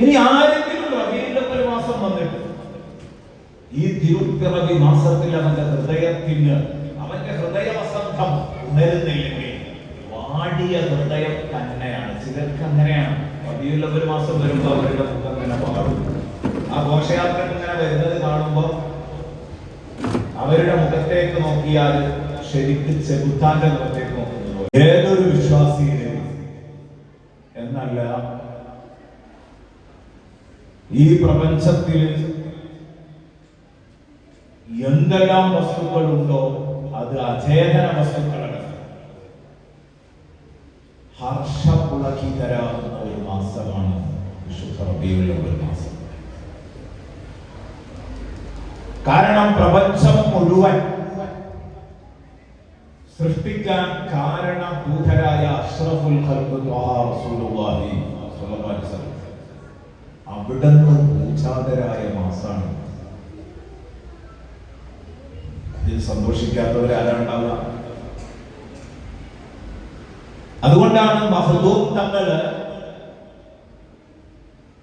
ഇനി ആരെങ്കിലും റബീന്റെ പരിമാസം വന്നിട്ട് ഈ തിരുപ്പിറവി മാസത്തിൽ അവന്റെ ഹൃദയത്തിന് അവന്റെ ഹൃദയ ഹൃദയവസന്തം ഉണരുന്നില്ലെങ്കിൽ വാടിയ ഹൃദയം തന്നെയാണ്. ചിലർക്ക് അങ്ങനെയാണ്. റബീലവൽ മാസം വരുമ്പോൾ അവരുടെ മുഖം ഇങ്ങനെ മാറും. ആ ഘോഷയാത്ര ഇങ്ങനെ വരുന്നത് കാണുമ്പോൾ അവരുടെ മുഖത്തേക്ക് നോക്കിയാൽ ശരിക്ക് ചെകുത്താന്റെ ഈ പ്രപഞ്ചത്തിൽ എന്തെല്ലാം വസ്തുക്കളുണ്ടോ അത് അചേതന വസ്തുക്കളാണ്. ഹർഷപുളകിതരാകുന്ന ഒരു മാസമാണ് വിശുദ്ധ റബീഉൽ ഒരു മാസം. കാരണം പ്രപഞ്ചം മുഴുവൻ സൃഷ്ടിക്കാൻ കാരണഭൂതരായ അഷ്റഫുൽ ഖൽഖ് ത്വഹ റസൂലുള്ളാഹി സ്വല്ലല്ലാഹു അലൈഹി വസല്ലം അവിടുന്ന് പൂജാതരായ മാസാണ് ഇതിൽ സന്തോഷിക്കാത്തവരാരാണ്ടാവുക അതുകൊണ്ടാണ് മഹദൂം തങ്ങള്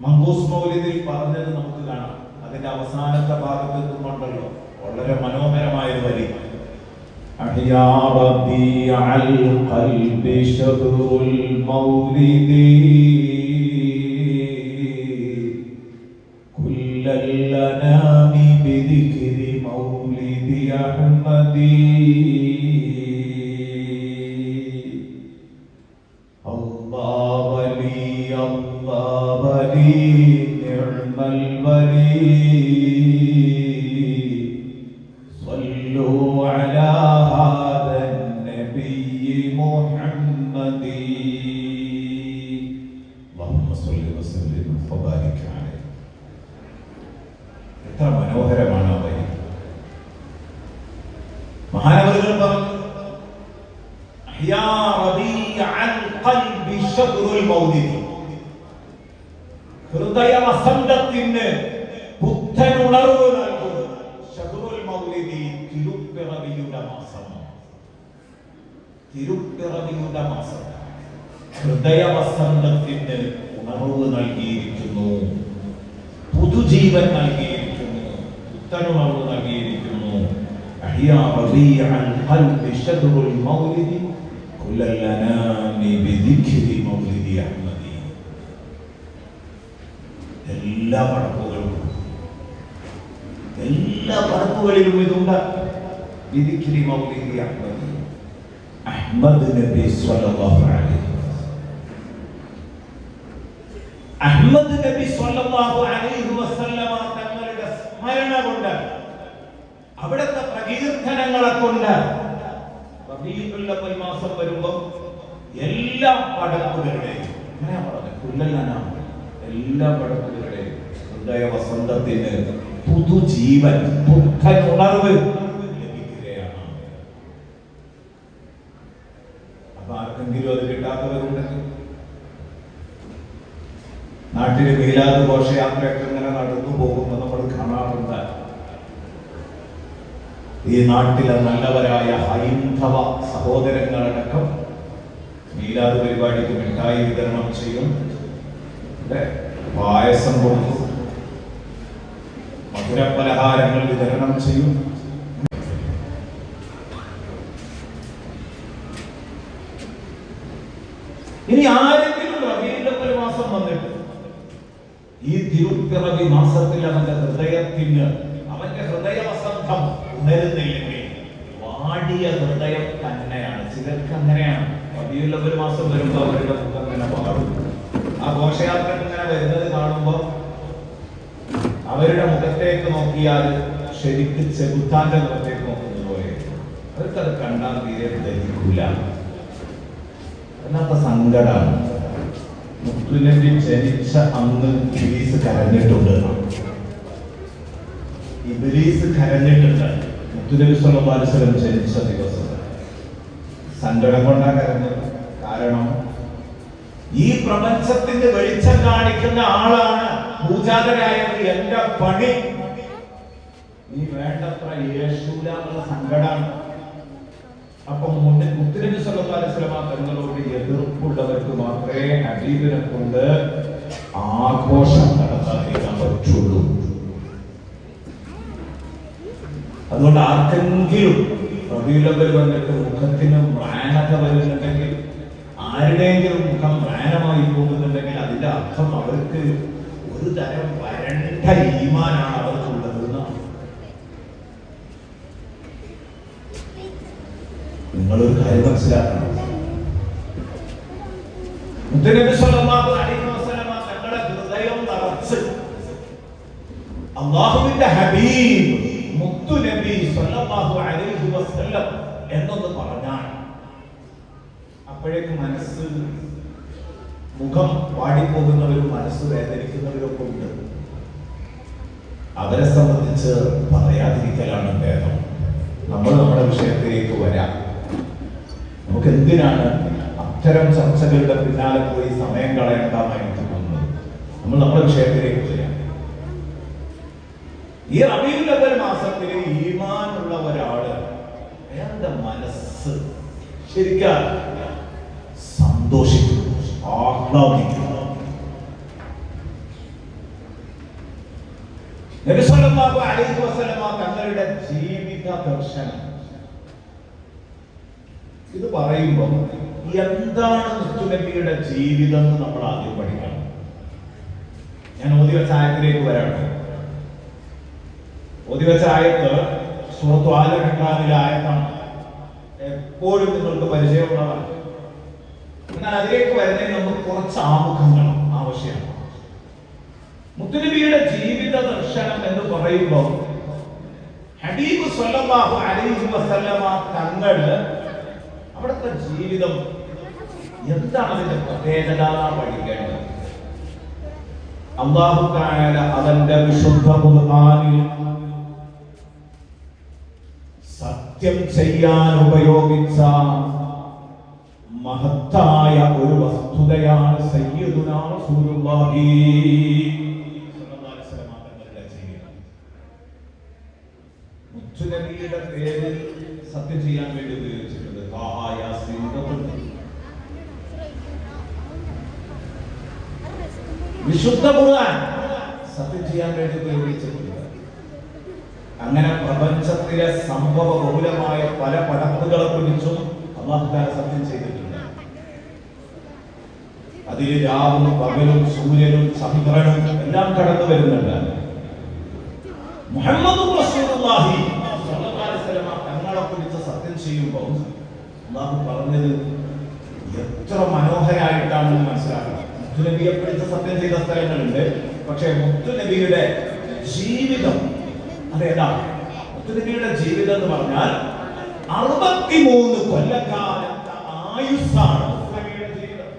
മങ്കൂസ് മൗലിദിൽ പറഞ്ഞത് നമുക്ക് കാണാം അതിന്റെ അവസാനത്തെ ഭാഗത്ത് എത്തുന്നുണ്ടല്ലോ വളരെ മനോഹരമായ ഒരു വരി أحيا ربيع القلب شهر المولد محمد اللهم صل وسلم وبارك عليه എത്ര മനോഹരമാണ് ആ വരി മഹാനവറുകൾ പറഞ്ഞു അഹ്യാ റബീഅൽ ഖൽബി ശദ്റുൽ മൗലിദ് ഹൃദയവസന്തത്തിന് ഉണർവ് നൽകിയിരിക്കുന്നു. പുതുജീവൻ നൽകിയിരിക്കുന്നു. പുത്തനുണർവ് നൽകിയിരിക്കുന്നു. എല്ലാ വടക്കുകളും എല്ലാ വടക്കുകളിലും ഇതുണ്ട്. വിധിക്കിരി മൗലിദി അഹ്മദ്. അഹ്മദ് നബി സ്വല്ലല്ലാഹു അലൈഹി അഹ്മദ് നബി സല്ലല്ലാഹു അലൈഹി വസല്ലമ തങ്ങളുടെ സ്മരണ കൊണ്ട് അവിടുത്തെ പ്രകീർത്തനങ്ങളെ കൊണ്ട് റബീഉൽ അവ്വൽ മാസം വരുമ്പോൾ എല്ലാ കുല്ലനാണ് എല്ലാ പടപ്പുകളുടെയും ഹൃദയ വസന്തത്തിന് പുതുജീവൻ പുത്തൻ ഉണർവ് ലഭിക്കുകയാണ് അപ്പൊ ആർക്കെങ്കിലും അത് കിട്ടാത്തവരുണ്ടെങ്കിൽ മീലാദ് ഘോഷയാത്രയൊക്കെ ഇങ്ങനെ നടന്നു പോകുമ്പോൾ നമ്മൾ കാണാറുണ്ട്. ഈ നാട്ടിലെ നല്ലവരായ ഹൈന്ദവ സഹോദരങ്ങളടക്കം മീലാത് പരിപാടിക്ക് മിഠായി വിതരണം ചെയ്യും? പായസം കൊടുക്കും. മധുരപലഹാരങ്ങൾ വിതരണം ചെയ്യും. ഇനി ആരെങ്കിലും റബീന്റെ മാസം വന്നിട്ട് ഈ തിരുപ്പിറവി മാസത്തിൽ അവന്റെ ഹൃദയത്തിന് അവന്റെ ഹൃദയവസന്ധം ഉണരുന്നില്ലെങ്കിൽ വാടിയ ഹൃദയം തന്നെയാണ്. ചിലർക്ക് അങ്ങനെയാണ്. പതിയുള്ള ഒരു മാസം വരുമ്പോൾ അവരുടെ മുഖം ഇങ്ങനെ മാറും. ആ ഘോഷയാത്ര ഇങ്ങനെ വരുന്നത് കാണുമ്പോൾ അവരുടെ മുഖത്തേക്ക് നോക്കിയാൽ ശരിക്ക് ചെകുത്താന്റെ മുഖത്തേക്ക് നോക്കുന്നത് പോലെ. അവർക്കത് കണ്ടാൽ തീരെ ധരിക്കില്ല അതിനകത്ത് സങ്കടമാണ്. മുത്തുനബി ജനിച്ച അന്ന് ഇബിലീസ് കരഞ്ഞിട്ടുണ്ട്. ഇബിലീസ് കരഞ്ഞിട്ടുണ്ട്. മുത്തുനബി വസല്ലം ജനിച്ച ദിവസം. സങ്കടം കൊണ്ടാ കരഞ്ഞത്. കാരണം ഈ പ്രപഞ്ചത്തിന്റെ വെളിച്ചം കാണിക്കുന്ന ആളാണ് പൂജാതരായത് എന്റെ പണി. നീ വേണ്ടത്ര യേശൂല എന്നുള്ള സങ്കടമാണ് അപ്പൊ മുന്നിൽ മുത്തുനബി വസല്ലം തങ്ങളോട് എതിർപ്പുള്ളവർക്ക് മാത്രമേ ഹബീബിനെ കൊണ്ട് ആഘോഷം നടത്താൻ പറ്റുള്ളൂ. അതുകൊണ്ട് ആർക്കെങ്കിലും റബീലവൽ വന്നിട്ട് മുഖത്തിന് മ്രാണത വരുന്നുണ്ടെങ്കിൽ ആരുടെയെങ്കിലും മുഖം മ്ലാനമായി പോകുന്നുണ്ടെങ്കിൽ അതിന്റെ അർത്ഥം അവർക്ക് ഒരു തരം വരണ്ട ഈമാനാണ് അവർക്കുള്ളത് നിങ്ങളൊരു കാര്യം മനസ്സിലാക്കണം. ഹബീബ് നബി സല്ലല്ലാഹു അലൈഹി വസല്ലം എന്നൊന്ന് പറഞ്ഞാൽ അപ്പോഴേക്ക് മനസ്സ് മുഖം പാടിപ്പോകുന്നവരും മനസ്സ് വേദനിക്കുന്നവരൊക്കെ ഉണ്ട് അവരെ സംബന്ധിച്ച് പറയാതിരിക്കലാണ് ഭേദം. നമ്മൾ നമ്മുടെ വിഷയത്തിലേക്ക് വരാം. എന്തിനാണ് അത്തരം ചർച്ചകളുടെ പിന്നാലെ പോയി സമയം കളയേണ്ടതായി എനിക്ക് തോന്നുന്നത്? നമ്മൾ നമ്മുടെ വിഷയത്തിലേക്ക് വരാം ഈ റബീഉൽ അവൽ മാസത്തിലെ ഈമാനുള്ള ഒരാൾ അയാളുടെ മനസ്സ്? ശരിക്കും സന്തോഷിക്കുന്നു ആഹ്ലാദിക്കുന്നു. നബി സല്ലല്ലാഹു അലൈഹി വസല്ലമ തങ്ങളുടെ ജീവിത ദർശനം ഇത് പറയുമ്പോൾ എന്താണ് മുത്തുനബിയുടെ ജീവിതം എന്ന് നമ്മൾ ആദ്യം പഠിക്കണം. ഞാൻ ഓതി വെച്ച ആയത്തിലേക്ക് വരാട്ടെ ഓതി ആയത്ത് സുഹൃത്തു ആലമിലെ ആയത്താണ്. എപ്പോഴും നിങ്ങൾക്ക് പരിചയമുള്ളതാണ്. എന്നാൽ അതിലേക്ക് വരുന്നതിന് നമുക്ക് കുറച്ച് ആമുഖങ്ങൾ ആവശ്യമാണ്. മുത്തുനബിയുടെ ജീവിത ദർശനം എന്ന് പറയുമ്പോൾ ഹബീബ് സല്ലല്ലാഹു അലൈഹി വസല്ലമ തങ്ങൾ അവിടുത്തെ ജീവിതം എന്താണ് അതിന്റെ പ്രത്യേകത പഠിക്കേണ്ടത് അള്ളാഹു താല അവന്റെ വിശുദ്ധ ഖുർആനിൽ സത്യം ചെയ്യാൻ ഉപയോഗിച്ച മഹത്തായ ഒരു വസ്തുതയാണ് സയ്യിദുനാ റസൂലുള്ളാഹി സത്യം ചെയ്യാൻ വേണ്ടി ഇതൊക്കെ വിശുദ്ധ ഖുർആൻ സത്യം ചെയ്യാൻ വേണ്ടി ഉപയോഗിച്ചിട്ടുണ്ട്. അങ്ങനെ പ്രപഞ്ചത്തിലെ സംഭവ ബഹുലമായ പല പടപ്പുകളെ കുറിച്ചും അള്ളാഹുദാര സത്യം ചെയ്തിട്ടുണ്ട്. അതിൽ രാവും പകലും സൂര്യനും ചന്ദ്രനും എല്ലാം കടന്നു വരുന്നുണ്ട്. മുഹമ്മദ് തങ്ങളെ കുറിച്ച് സത്യം ചെയ്യുമ്പോൾ അള്ളാഹു പറഞ്ഞത് എത്ര മനോഹരായിട്ടാണെന്ന് മനസ്സിലാക്കണം. സത്യം ചെയ്ത സ്ഥലങ്ങളുണ്ട്. പക്ഷേ മുത്തുനബിയുടെ ജീവിതം അതേതാണ് മുത്തുനബിയുടെ ജീവിതം എന്ന് പറഞ്ഞാൽ അറുപത്തിമൂന്ന് കൊല്ലക്കാലത്തെ ആയുസ്സാണ് മുത്തുനബിയുടെ ജീവിതം?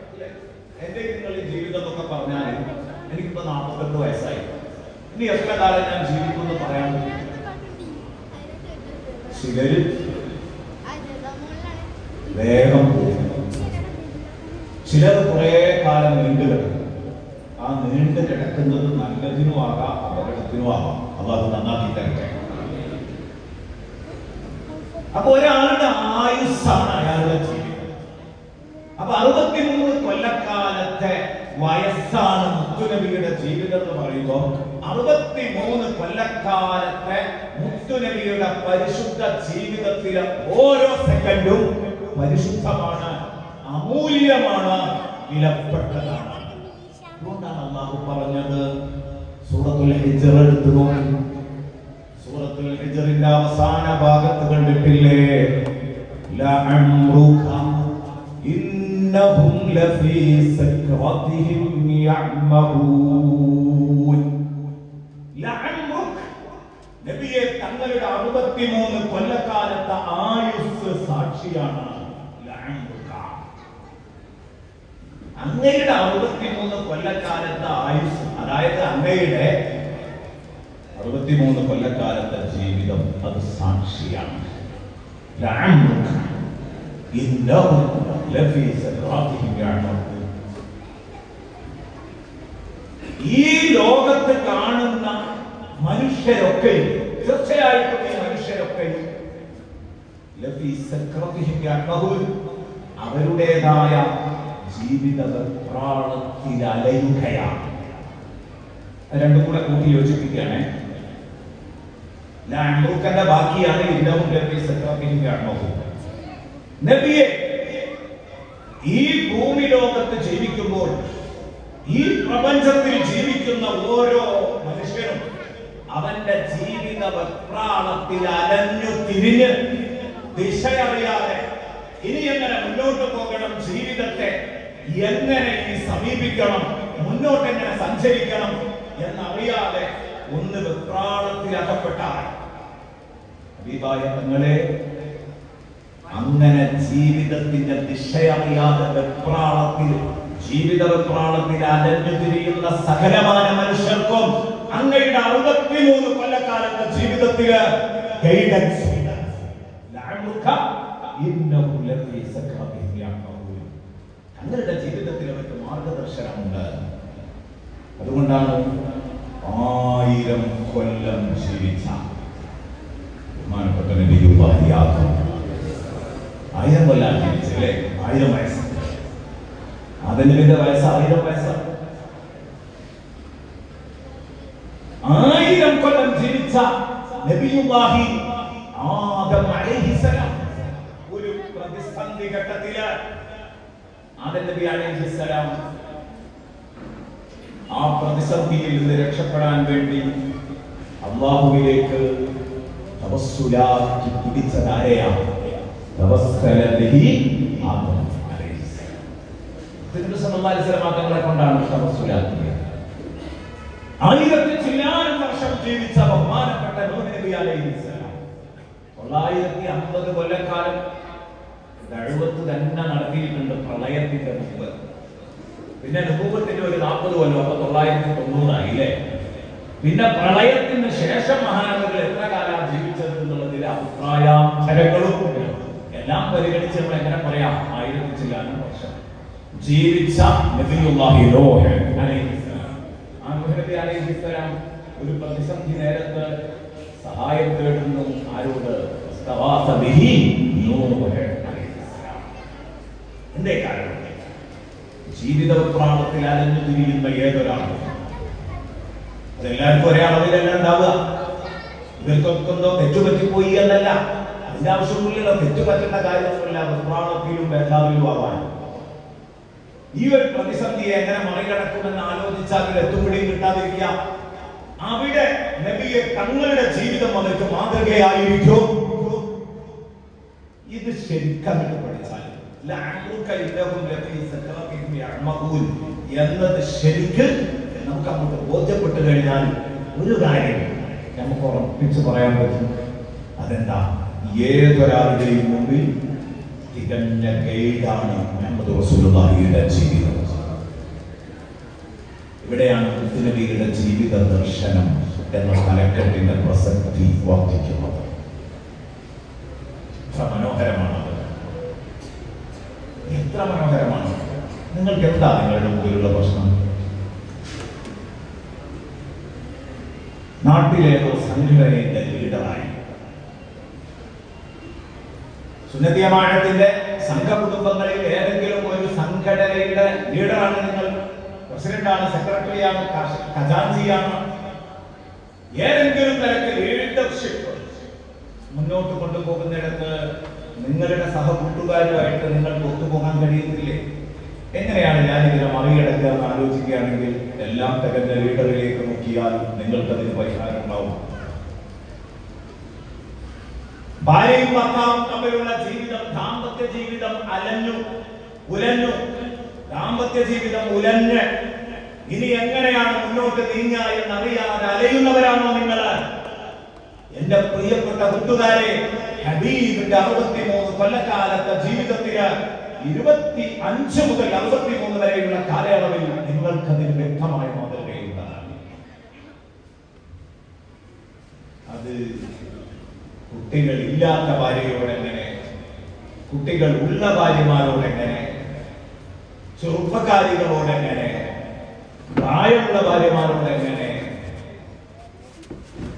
എന്റെ നിങ്ങളുടെ ജീവിതം എന്നൊക്കെ പറഞ്ഞാൽ എനിക്കിപ്പോ നാൽപ്പത്തെട്ട് വയസ്സായി. ഇനി എത്ര കാലം ഞാൻ ജീവിക്കുമെന്ന് പറയാൻ ചിലര് വേഗം പോകും. ചിലർ കുറേ കാലം നീണ്ടു കിടക്കും. ആ നീണ്ടു കിടക്കുന്നത് നല്ലതിനും ആകാം അപകടത്തിനും ആകാം. അപ്പൊ അത് നന്നാക്കി തരട്ടെ. അപ്പൊ ഒരാളുടെ ആയുസ്സാണ് അയാളുടെ ജീവിതം. അപ്പൊ അറുപത്തിമൂന്ന് കൊല്ലക്കാലത്തെ വയസ്സാണ് മുത്തുനബിയുടെ ജീവിതം എന്ന് പറയുമ്പോൾ അറുപത്തിമൂന്ന് കൊല്ലക്കാലത്തെ മുത്തുനബിയുടെ പരിശുദ്ധ ജീവിതത്തിലെ ഓരോ സെക്കൻഡും പരിശുദ്ധമാണ് അമൂല്യമാണ് വിലപ്പെട്ടതാണ്. അതുകൊണ്ടാണ് അള്ളാഹു പറഞ്ഞത് സൂറത്തുൽ ഹിജർ എടുത്തു നോക്കി. സൂറത്തുൽ ഹിജറിന്റെ അവസാന ഭാഗത്ത് കണ്ടിട്ടില്ലേ? ഇന്നഹും ലഫീ സക്രതിഹിം യഅമഊൻ. ലഅംറുക നബിയെ തങ്ങളുടെ അറുപത്തിമൂന്ന് കൊല്ലക്കാലത്തെ ആയുസ് സാക്ഷിയാണ് ലഅംറുക അങ്ങയുടെ അറുപത്തിമൂന്ന് കൊല്ലക്കാലത്തെ ആയുസ് അതായത് അങ്ങയുടെ അറുപത്തിമൂന്ന് കൊല്ലക്കാലത്തെ ജീവിതം അത് സാക്ഷിയാണ്. ഈ ലോകത്ത് കാണുന്ന മനുഷ്യരൊക്കെ തീർച്ചയായിട്ടും ഈ മനുഷ്യരൊക്കെ ലഫീ സക്രതിഹിം യഅമഊൻ അവരുടേതായ ജീവിത വെപ്രാളത്തിൽ അലയുകയാണ്. രണ്ടും കൂടെ കൂട്ടി യോജിപ്പിക്കുകയാണ്. ലാംബൂക്കന്റെ ബാക്കിയാണ് ഇന്നവും ലഭ്യ സക്കാഫിഹിയാണോ നബിയെ ഈ ഭൂമി ലോകത്ത് ജീവിക്കുമ്പോൾ ഈ പ്രപഞ്ചത്തിൽ ജീവിക്കുന്ന ഓരോ മനുഷ്യനും അവന്റെ ജീവിത വെപ്രാളത്തിൽ അലഞ്ഞു തിരിഞ്ഞ് ദിശയറിയാതെ ഇനി എങ്ങനെ മുന്നോട്ട് പോകണം ജീവിതത്തെ എങ്ങനെ ഈ സമീപിക്കണം മുന്നോട്ട് എങ്ങനെ സഞ്ചരിക്കണം എന്നറിയാതെ ഒന്ന് വെപ്രാളത്തിൽ അകപ്പെട്ടാൽ തങ്ങളെ അങ്ങനെ ജീവിതത്തിന്റെ ദിശയറിയാതെ വെപ്രാളത്തിൽ ജീവിത വെപ്രാളത്തിൽ അലഞ്ഞു തിരിയുന്ന സകലമായ മനുഷ്യർക്കും അങ്ങയുടെ അറുപത്തിമൂന്ന് കൊല്ലക്കാലത്തെ ജീവിതത്തിൽ ഗൈഡൻസ് തങ്ങളുടെ ജീവിതത്തിൽ അവർക്ക് മാർഗദർശനമുണ്ട്. അതുകൊണ്ടാണ് ആയിരം കൊല്ലം ജീവിച്ച ബഹുമാനപ്പെട്ട നബിയുള്ളാഹിയാകും ആയിരം കൊല്ലം ജീവിച്ചല്ലേ ആയിരം വയസ്സ്. അതിന്റെ വയസ്സ് ആയിരം വയസ്സ്. ആയിരം കൊല്ലം ജീവിച്ച നബിയുല്ലാഹി ആദം അലൈഹിസ്സലാം ഒരു പ്രതിസന്ധി ഘട്ടത്തിൽ ആദം നബി അലൈഹിസ്സലാം ആ പ്രതിസന്ധിയിൽ നിന്ന് രക്ഷപ്പെടാൻ വേണ്ടി അള്ളാഹുവിലേക്ക് സല്ലല്ലാഹു അലൈഹി തങ്ങളെ കൊണ്ടാണ് തവസ്സുലാക്കിയത്. ആയിരത്തി ചില്ലാനം വർഷം ജീവിച്ച ബഹുമാനപ്പെട്ട നബി അലൈഹിസ്സലാം തൊള്ളായിരത്തി അമ്പത് കൊല്ലക്കാലം ദഴുവത്ത് തന്നെ നടത്തിയിട്ടുണ്ട് പ്രളയത്തിന്റെ മുമ്പ് പിന്നെ രൂപത്തിന്റെ ഒരു നാൽപ്പത് കൊല്ലം അപ്പൊ തൊള്ളായിരത്തി തൊണ്ണൂറായി അല്ലേ പിന്നെ പ്രളയത്തിന് ശേഷം മഹാനവികൾ എത്ര കാലം ജീവിച്ചത് എന്നുള്ളതിൽ അഭിപ്രായാന്തരങ്ങളും എല്ലാം പരിഗണിച്ച് നമ്മൾ എങ്ങനെ പറയാം? ആയിരത്തി ചില്ലാനും വർഷം. ജീവിച്ച ഒരു പ്രതിസന്ധി നേരത്ത് സഹായം തേടുന്നു ആരോട്? എന്തേ കാരണം ജീവിത പ്രാണത്തിൽ അലഞ്ഞു തിരിയുന്ന ഏതൊരാളും? അതെല്ലാവർക്കും ഒരേ അളവിലല്ല ഉണ്ടാവുക. ഇവർക്കൊക്കെ എന്തോ തെറ്റുപറ്റിപ്പോയി എന്നല്ല. അതിന്റെ ആവശ്യമൊന്നുമില്ലല്ലോ തെറ്റുപറ്റേണ്ട കാര്യമൊന്നുമില്ല. വെപ്രാളത്തിലും ബേധാവിലും ആവാൻ. ഈ ഒരു പ്രതിസന്ധിയെ എങ്ങനെ മറികടക്കുമെന്ന് ആലോചിച്ചാൽ എത്തുപിടിയും കിട്ടാതിരിക്കുക. അവിടെ നബിയെ തങ്ങളുടെ ജീവിതം വന്നിട്ട് മാതൃകയായിരിക്കും. ഇത് ശരിക്കും പഠിച്ചാൽ എന്നത് ശരിക്കും നമുക്ക് അങ്ങോട്ട് ബോധ്യപ്പെട്ട് കഴിഞ്ഞാൽ ഒരു കാര്യം നമുക്ക് ഉറപ്പിച്ച് പറയാൻ പറ്റും. അതെന്താ? ഏതൊരാളുടെയും മുമ്പിൽ തികഞ്ഞ ഗൈഡാണ് റസൂലുള്ളാഹിയുടെ ജീവിതം. ഇവിടെയാണ് നബിയുടെ ജീവിത ദർശനം എന്ന തലക്കെട്ടിന്റെ പ്രസക്തി വർദ്ധിക്കുന്നത്. മനോഹരമാണ് എത്ര മനോഹരമാണ് നിങ്ങൾക്ക് എന്താ നിങ്ങളുടെ മുമ്പിലുള്ള പ്രശ്നം? നാട്ടിലെ ഒരു സംഘടനയുടെ ലീഡറായി. സുന്നതിയമാഴത്തിന്റെ സംഘകുടുംബങ്ങളിൽ ഏതെങ്കിലും ഒരു സംഘടനയുടെ ലീഡറാണ് നിങ്ങൾ. പ്രസിഡന്റാണ് സെക്രട്ടറിയാണ് ഖജാൻജിയാണ്. ഏതെങ്കിലും തരത്തിൽ ലീഡർഷിപ്പ് മുന്നോട്ട് കൊണ്ടുപോകുന്നിടത്ത് നിങ്ങളുടെ സഹകൂട്ടുകാരുമായിട്ട് നിങ്ങൾക്ക് ഒത്തുപോകാൻ കഴിയുന്നില്ലേ? എങ്ങനെയാണ് ഞാൻ ഇതിനെ മറികടക്കുക എന്ന് ആലോചിക്കുകയാണെങ്കിൽ എല്ലാം തികഞ്ഞ ലീഡറിലേക്ക് നോക്കിയാൽ നിങ്ങൾക്ക് അതിന് പരിഹാരം ഉണ്ടാവും. ഭാര്യയും ഭർത്താവും തമ്മിലുള്ള ജീവിതം ദാമ്പത്യ ജീവിതം അലഞ്ഞു ഉലഞ്ഞു. ദാമ്പത്യ ജീവിതം ഉലഞ്ഞ്. ഇനി എങ്ങനെയാണ് മുന്നോട്ട് നീങ്ങുക എന്നറിയാതെ അലയുന്നവരാണോ നിങ്ങൾ എന്റെ പ്രിയപ്പെട്ട കൂട്ടുകാരെ ഹബീബിന്റെ അറുപത്തിമൂന്ന് കൊല്ലക്കാലത്തെ ജീവിതത്തിന് ഇരുപത്തി അഞ്ച് മുതൽ അറുപത്തിമൂന്ന് വരെയുള്ള കാലയളവിൽ നിങ്ങൾക്കതിന് വ്യക്തമായ മാതൃകയുണ്ടാകും. അത് കുട്ടികൾ ഇല്ലാത്ത ഭാര്യയോട് എങ്ങനെ കുട്ടികൾ ഉള്ള ഭാര്യമാരോട് എങ്ങനെ ചെറുപ്പക്കാരികളോട് എങ്ങനെ പ്രായമുള്ള ഭാര്യമാരോട് എങ്ങനെ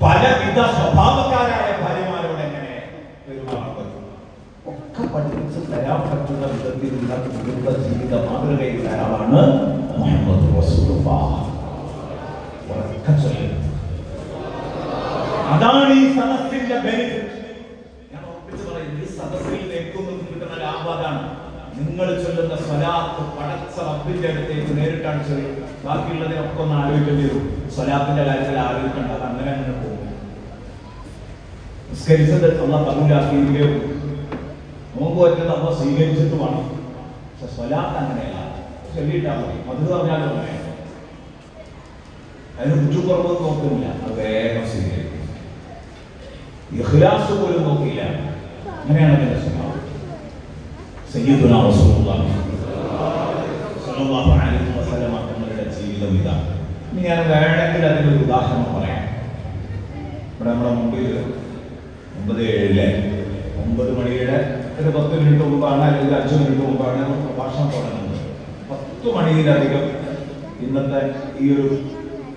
പലവിധ സ്വഭാവക്കാരായ ഭാര്യമാരോട് എങ്ങനെ പെരുമാറാൻ ഒക്കെ പഠിപ്പിച്ച് തരാൻ പറ്റുന്ന വിധത്തിലുള്ള കുടുംബ ജീവിത മാതൃകയുള്ള ആളാണ് മുഹമ്മദ് അതാണ് ഈ സദസ്സിന്റെ ബെനിഫിറ്റ് ഞാൻ ഉറപ്പിച്ച് പറയുന്നു ഈ സദസ്സിൽ നിൽക്കുന്നത് കിട്ടുന്ന ലാഭം അതാണ് നിങ്ങൾ ചൊല്ലുന്ന സ്വലാത്ത് പടച്ച റബ്ബിന്റെ അടുത്തേക്ക് നേരിട്ടാണ് ചെറിയ ബാക്കിയുള്ളതിനൊക്കെ ഒന്ന് ആലോചിക്കേണ്ടി വരും. സ്വലാത്തിന്റെ കാര്യത്തിൽ ആലോചിക്കേണ്ട അത് അങ്ങനെ അങ്ങനെ പോകും. നിസ്കരിച്ചത് നമ്മൾ കബൂലാക്കിയിരിക്കേ ഉള്ളൂ നോമ്പ് പറ്റുന്നത് അള്ള സ്വീകരിച്ചിട്ട് വേണം. പക്ഷെ സ്വലാത്ത് അങ്ങനെയല്ല. ചൊല്ലിയിട്ടാൽ മതി. അത് പറഞ്ഞാലും അങ്ങനെ. അതിന് ഉച്ചുപുറമൊന്നും നോക്കുന്നില്ല. അത് വേഗം സ്വീകരിക്കും. ഇഖ്ലാസ് പോലും നോക്കിയില്ല. അങ്ങനെയാണ് അതിന്റെ സ്വഭാവം. സയ്യിദുനാ റസൂലുള്ളാഹി. സ്വല്ലല്ലാഹു അലൈഹി ജീവിതം ഇതാണ്. ഇനി ഞാൻ വേണമെങ്കിൽ അതിനൊരു ഉദാഹരണം പറയാം. ഇവിടെ നമ്മുടെ മുമ്പിൽ ഒമ്പത് ഏഴിലെ ഒമ്പത് മണിയുടെ ഒരു പത്ത് മിനിറ്റ് മുമ്പാണ് അല്ലെങ്കിൽ അഞ്ച് മിനിറ്റ് മുമ്പാണ് പ്രഭാഷണം തുടങ്ങുന്നത്. പത്ത് മണിയിലധികം ഇന്നത്തെ ഈ ഒരു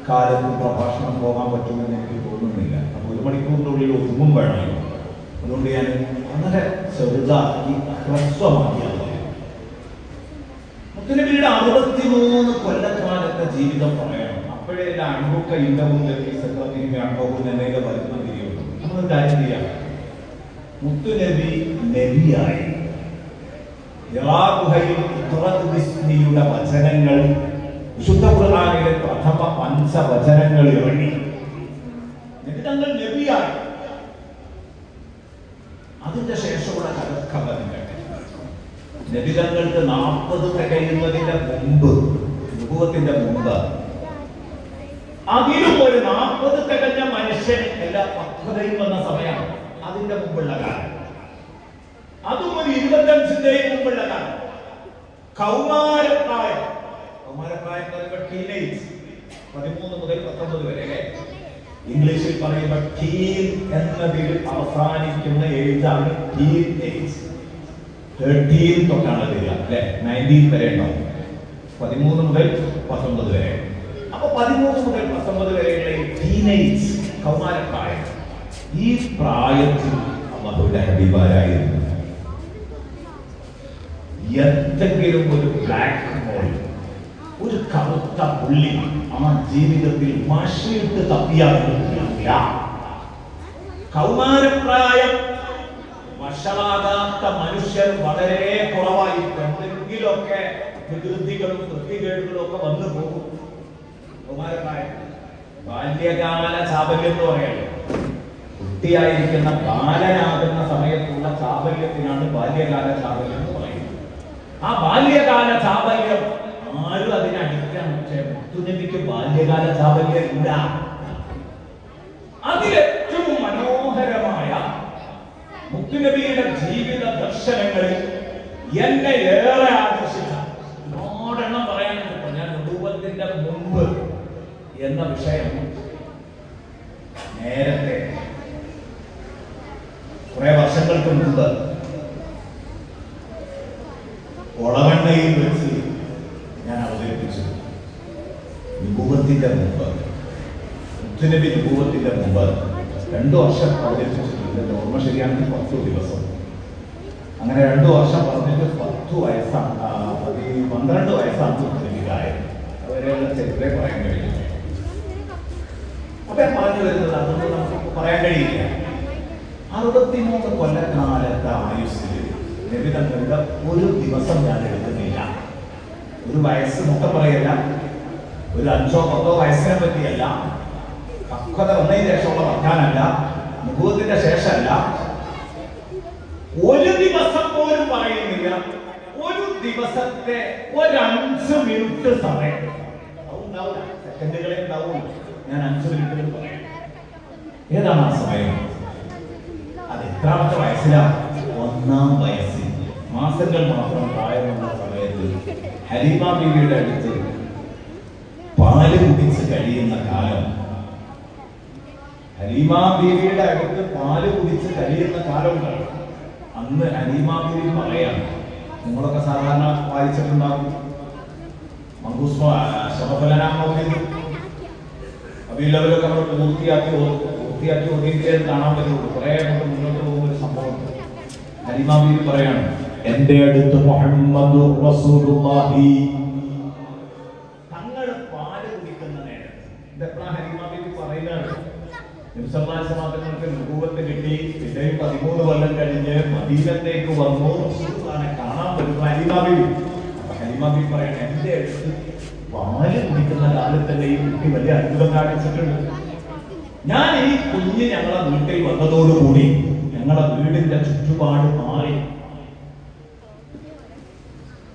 കാലത്ത് പ്രഭാഷണം പോകാൻ പറ്റുമെന്ന് എനിക്ക് തോന്നുന്നില്ല. അപ്പോൾ ഒരു മണിക്കൂറിനുള്ളിൽ ഒതുങ്ങും വേണമല്ലോ. അതുകൊണ്ട് ഞാൻ വളരെ ചെറുതാക്കി ഹ്രസ്വമാക്കിയത് മുത്തനബിയുടെ അറുപത്തിമൂന്ന് കൊല്ലക്കാലത്തെ ജീവിതം പറയണം. അപ്പോഴേ അൺബുക്ക ഇന്നവും സെക്രട്ടറി അൺബോക്കും എന്നൊക്കെ വരുന്ന തിരിയുള്ളൂ നമ്മൾ കാര്യം ചെയ്യാം. മുത്തുനബി നബിയായി. ബിസ്മിയുടെ വചനങ്ങൾ വിശുദ്ധ ഖുർആനിലെ പ്രഥമ പഞ്ചവചനങ്ങൾ ഇറങ്ങി. തങ്ങൾ നബിയായി. അതിന്റെ ശേഷമുള്ള കഥ നബിതങ്ങൾക്ക് നാൽപ്പത് തികയുന്നതിന്റെ മുമ്പ് നുപുവത്തിന്റെ മുമ്പ്. അതിലും ഒരു നാൽപ്പത് തികഞ്ഞ മനുഷ്യൻ എല്ലാ പക്വതയും വന്ന സമയമാണ്. അതിന്റെ മുമ്പുള്ള കാലം. അതും ഒരു ഇരുപത്തഞ്ചിന്റെയും മുമ്പുള്ള കാലം. കൗമാരപ്രായം. കൗമാരപ്രായം പതിമൂന്ന് മുതൽ പത്തൊമ്പത് വരെ ഇംഗ്ലീഷിൽ പറയുമ്പോൾ അവസാനിക്കുന്ന ഏജാണ് ടീൻ ഏജ് തേർട്ടീൻ തൊട്ടാണ് വരിക അല്ലെ? നയന്റീൻ വരെ ഉണ്ടാവും പതിമൂന്ന് മുതൽ പത്തൊമ്പത് വരെ. അപ്പൊ പതിമൂന്ന് മുതൽ പത്തൊമ്പത് വരെയുള്ള ടീനേജ് കൗമാരപ്രായം ഈ പ്രായത്തിൽ അള്ളാഹുവിന്റെ ഹബീബാരായിരുന്നു എന്തെങ്കിലും ഒരു ബ്ലാക്ക് ഹോൾ ഒരു കറുത്ത പുള്ളി ആ ജീവിതത്തിൽ മഷിയിട്ട് തപ്പിയാൽ കൗമാരപ്രായം വഷളാകാത്ത മനുഷ്യർ വളരെ കുറവായിരിക്കും. എന്തെങ്കിലുമൊക്കെ വികൃതികളും വൃത്തികേടുകളും ഒക്കെ വന്നു പോകും. ബാല്യകാല ചാപല്യം എന്ന് പറയുന്നത് കുട്ടിയായിരിക്കുന്ന ബാലനാകുന്ന സമയത്തുള്ള ചാപല്യത്തിനാണ് ബാല്യകാല ചാപല്യം എന്ന് പറയുന്നത്. ആ ബാല്യകാല ചാപല്യം ആരും അതിനെ അടിക്കാൻ പക്ഷേ മുത്തുനബിക്ക് ബാല്യകാല ചാപല്യം ഇല്ല അതിലേറ്റവും മനോഹരമായ മുത്തുനബിയുടെ ജീവിത ദർശനങ്ങളിൽ എന്നെ ഏറെ ആകർഷിച്ച നോടെണ്ണം പറയാനുണ്ട് ഞാൻ രൂപത്തിന്റെ മുമ്പ് എന്ന വിഷയം നേരത്തെ കുറെ വർഷങ്ങൾക്ക് മുമ്പ് ഒളവണ്ണയിൽ വെച്ച് ഞാൻ അവതരിപ്പിച്ചു. വിഭൂപത്തിന്റെ മുമ്പ്. മുത്തുനബി വിഭൂപത്തിന്റെ മുമ്പ്. രണ്ടു വർഷം അവതരിപ്പിച്ചിട്ടുണ്ട് ഓർമ്മ ശരിയാണെങ്കിൽ പത്തു ദിവസം. അങ്ങനെ രണ്ടു വർഷം പറഞ്ഞിട്ട് പത്തു വയസ്സാണ് പതി പന്ത്രണ്ട് വയസ്സാണ് മുത്തുനബിക്കായത് അവരെയുള്ള ചരിത്രേ പറയാൻ കഴിയില്ല. അപ്പൊ പറഞ്ഞു വരുന്നത് അതൊന്നും നമുക്ക് പറയാൻ കഴിയില്ല. അറുപത്തിമൂന്ന് കൊല്ലക്കാലത്തെ ആയുസ്സിൽ. ലഭിതങ്ങളുടെ ഒരു ദിവസം ഞാൻ എടുക്കുന്നില്ല. ഒരു വയസ്സ് മൊത്തം പറയല്ല. ഒരു അഞ്ചോ പത്തോ വയസ്സിനെ പറ്റിയല്ല. പക്വത വന്നതിന് ശേഷമുള്ള വർക്കാനല്ല മുഖത്തിന്റെ ശേഷമല്ല ഒരു ദിവസം പോലും പറയുന്നില്ല. ഒരു ദിവസത്തെ ഒരഞ്ച് മിനിറ്റ് സമയം. അതുണ്ടാവില്ല. സെക്കൻഡുകളെ ഉണ്ടാവുള്ളൂ. ഞാൻ അഞ്ച് മിനിറ്റ് പറയാം. ഏതാണ് ആ സമയം? അത് എത്രാമത്തെ വയസ്സിലാ? ഒന്നാം വയസ്സിൽ. മാസങ്ങൾ മാത്രം പ്രായമുള്ള സമയത്ത് ഹരീമ ബീവിയുടെ അടുത്ത് പാൽ കുടിച്ച് കഴിയുന്ന കാലം ഹരീമ ബീവിയുടെ അടുത്ത് പാൽ കുടിച്ച് കഴിയുന്ന കാലമുണ്ടാണ് അന്ന് ഹരീമ ബീവി പറയാണ് നിങ്ങളൊക്കെ സാധാരണ വായിച്ചിട്ടുണ്ടാകും അവരൊക്കെ നമ്മൾ പൂർത്തിയാക്കി പൂർത്തിയാക്കി ഒതുങ്ങിയേ കാണാൻ പറ്റുള്ളൂ. കുറെ അങ്ങോട്ട് മുന്നോട്ട് പോകുന്ന ഒരു സംഭവം ഹരിമാബീവി പറയാണ് എന്റെ അടുത്ത് മുഹമ്മദ് റസൂലുള്ളാഹി തങ്ങൾ പാൽ കുടിക്കുന്ന നേരം ഇതെപ്പോഴാ കൊല്ലം കഴിഞ്ഞ് മദീനത്തേക്ക് വന്നു. കാണാൻ പറ്റുന്ന ഹരിമാബി. ഹരിമാബി പറയണ എന്റെ അടുത്ത് പാൽ കുടിക്കുന്ന കാലത്ത് തന്നെ ഈ കുട്ടി വലിയ അത്ഭുതം കാണിച്ചിട്ടുണ്ട്. ഞാൻ ഈ കുഞ്ഞ് ഞങ്ങളെ വീട്ടിൽ വന്നതോടുകൂടി ഞങ്ങളെ വീടിന്റെ ചുറ്റുപാട് മാറി.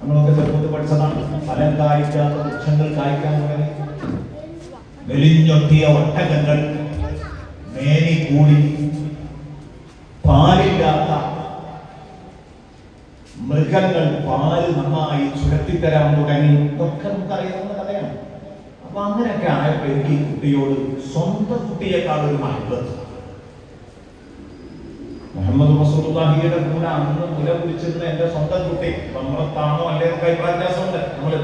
നമ്മളൊക്കെ ചെറുപ്പത്തിൽ പഠിച്ചതാണ്. ഫലം കായ്ക്കാത്ത വൃക്ഷങ്ങൾ കായ്ക്കാൻ തുടങ്ങി. മെലിഞ്ഞൊട്ടിയ ഒട്ടകങ്ങൾ മേനി കൂടി പാലില്ലാത്ത മൃഗങ്ങൾ പാൽ നന്നായി ചുരത്തിത്തരാൻ തുടങ്ങി. ഇതൊക്കെ നമുക്കറിയാവുന്ന കഥയാണ്. അപ്പൊ അങ്ങനെയൊക്കെ ആയപ്പോ എനിക്ക് കുട്ടിയോട് സ്വന്തം കുട്ടിയേക്കാൾ ഒരു മഹബത്ത് മുഹമ്മദ് റസൂലുള്ളാഹിയുടെ കൂടെ അന്ന് മുല കുടിച്ചിരുന്ന എന്റെ സ്വന്തം കുട്ടി നമ്മളത്താണോ അല്ലേ നമുക്ക് വ്യത്യാസമുണ്ട് നമ്മൾ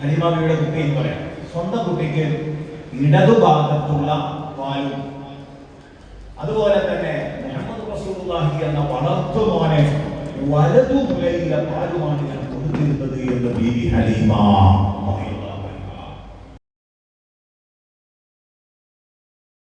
ഹരിമാബിയുടെ കുട്ടി എന്ന് പറയാം. സ്വന്തം കുട്ടിക്ക് ഇടതുഭാഗത്തുള്ള പാലും അതുപോലെ തന്നെ മുഹമ്മദ് റസൂലുള്ളാഹി എന്ന വളർത്തു മോനെ വലതു മുലയിലെ പാലുമാണ് ഞാൻ കൊടുത്തിരുന്നത് എന്ന് ബീവി ഹലീമ